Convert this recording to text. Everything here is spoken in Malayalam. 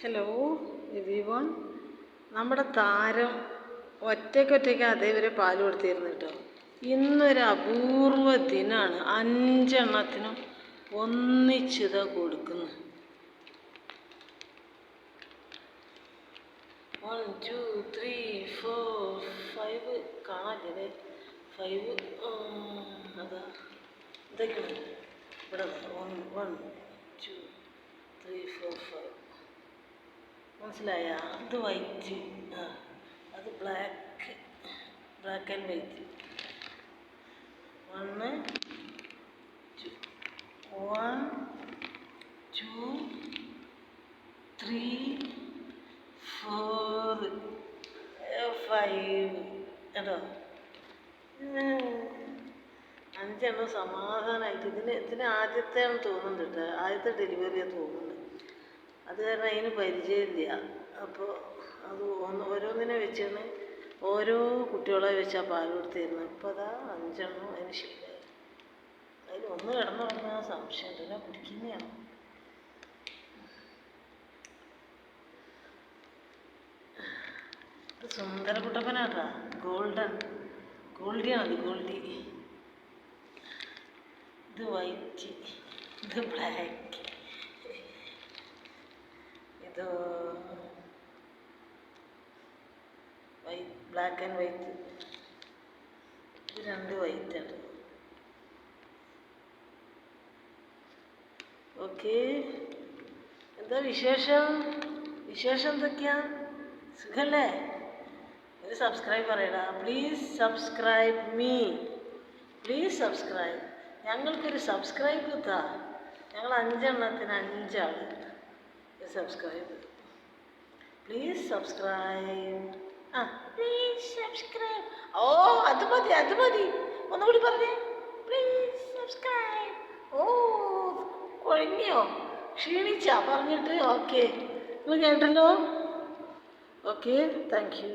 ഹലോ എവ്രിവൺ നമ്മുടെ താരം ഒറ്റയ്ക്കൊറ്റയ്ക്ക് അതേവരെ പാൽ കൊടുത്തിരുന്നു കേട്ടോ. ഇന്നൊരു അപൂർവ ദിനമാണ് അഞ്ചെണ്ണത്തിനും ഒന്നിച്ചിത കൊടുക്കുന്നു. One two three four five കാണാല്ലേ five അതാ. ഇതൊക്കെയാണ്. ഇവിടെ one one two three four five മനസ്സിലായ? അത് വൈറ്റ്. ആ അത് black. Black and white. One one two three four five. കേട്ടോ? അഞ്ചെണ്ണം സമാധാനമായിട്ട് ഇതിന് ഇതിന് ആദ്യത്തെ തോന്നുന്നുണ്ട് ആദ്യത്തെ ഡെലിവറിയാണ് തോന്നുന്നുണ്ട്. അത് കാരണം അതിന് പരിചയമില്ല. അപ്പോൾ അത് ഒന്ന് ഓരോന്നിനെ വെച്ചാണ് ഓരോ കുട്ടികളെ വെച്ചാൽ പാൽ കൊടുത്തിരുന്നത് ഇപ്പോൾ അതാ അഞ്ചെണ്ണം അതിന് ശരിയായി അതിൽ ഒന്ന് കിടന്നുറങ്ങാൻ സംശയം എന്നെ കുടിക്കുന്നതാണ് ഇത് സുന്ദരകുട്ടപ്പനാട്ടാ ഗോൾഡൻ. ഗോൾഡിയാണത് ഗോൾഡി. ഇത് വൈറ്റ്. ഇത് ബ്ലാക്ക്. ഇത് വൈറ്റ് ബ്ലാക്ക് ആൻഡ് വൈറ്റ് ഇത് രണ്ട് വൈറ്റ് ആണ് ഓക്കെ എന്താ വിശേഷം? വിശേഷം എന്തൊക്കെയാ? സുഖല്ലേ? ഒരു സബ്സ്ക്രൈബ് പറയടാ. Please subscribe me please subscribe ഞങ്ങൾക്കൊരു സബ്സ്ക്രൈബ് താ ഞങ്ങൾ അഞ്ചെണ്ണത്തിന് അഞ്ചാൾ സബ്സ്ക്രൈബ് പ്ലീസ് സബ്സ്ക്രൈബ് ആ പ്ലീസ് സബ്സ്ക്രൈബ് ഓ അത് മതി അത് മതി. ഒന്നുകൂടി പറഞ്ഞേ. പ്ലീസ് സബ്സ്ക്രൈബ് ഓ കുഴങ്ങിയോ ക്ഷീണിച്ചാ പറഞ്ഞിട്ട്? ഓക്കെ നിങ്ങൾ കേട്ടല്ലോ? Okay thank you